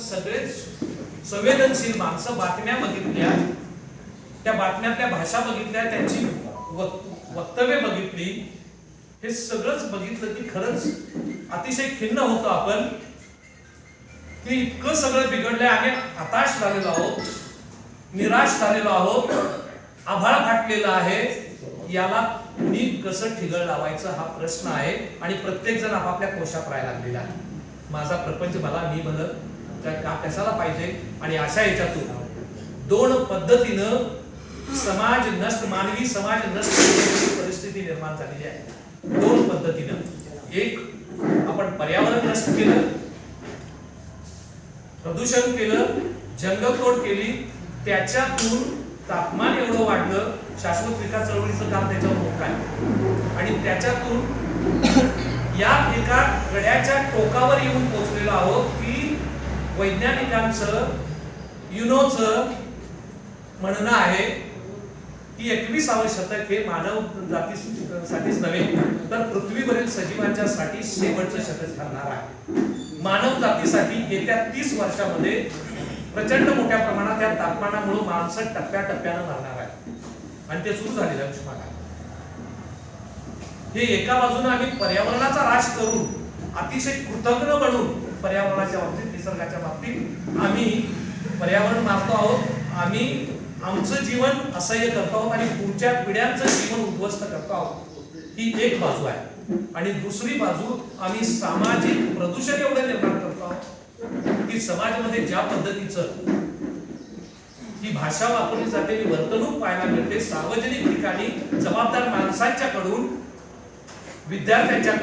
सगळेच संवेदनशील माणसं बातम्या बघितल्या त्या बातम्यातल्या भाषा बघितल्या त्यांची वक्तव्य बघितली हे सगळंच बघितलं की खरंच अतिशय खिन्न होतो आपण की इतकं सगळं बिघडलंय आम्ही हताश झालेलो आहोत निराश झालेलो आहोत आभाळ फाटलेलं आहे. याला मी कसं ठिगळ लावायचं हा प्रश्न आहे आणि प्रत्येक जण आपापल्या कोशात राहायला लागलेला आहे. माझा प्रपंच मला मी म्हणत काय का कशाला पाहिजे? आणि अशा याच्यातून दोन पद्धतीनं समाज नष्ट मानवी समाज नष्ट परिस्थिती निर्माण झालेली आहे. दोन पद्धतीनं. एक आपण पर्यावरण नष्ट केलं प्रदूषण केलं जंगलतोड केली त्याच्यातून तापमान एवढं वाढलं शाश्वत विकास चळवळीचं काम त्याच्यावर मोठं आहे. आणि त्याच्यातून या एका गड्याच्या टोकावर येऊन पोहोचलेलो आहोत की वैज्ञानिकांचं युनोचं म्हणणं आहे की एकविसावं शतक हे मानव जातीसाठीच नव्हे तर पृथ्वीवरील सजीवांच्या साठी शेवटचं शतक ठरणार आहे. मानव जातीसाठी येत्या तीस वर्षामध्ये प्रचंड मोठ्या प्रमाणात या तापमानामुळे माणसं टप्प्या टप्प्यानं मरणार आहे आणि ते सुरू झालेलं आहे हे एका बाजूने आम्ही पर्यावरणाचा राश करून अतिशय कृतज्ञ म्हणून पर्यावरणाच्या बाबतीत निसर्गाच्या बाबतीत आम्ही पर्यावरण मारतो आहोत. आम्ही आमचं जीवन असह्य करतो आहोत आणि पुढच्या पिढ्यांचं जीवन उद्ध्वस्त करतो आहोत. ही एक बाजू आहे. आणि दुसरी बाजू आम्ही सामाजिक प्रदूषण एवढं निर्माण करतो आहोत की समाजमध्ये ज्या पद्धतीचं ही भाषा वापरली जाते ही वर्तणूक पाहायला मिळते सार्वजनिक ठिकाणी जबाबदार माणसांच्याकडून विद्यार्थ्यांच्या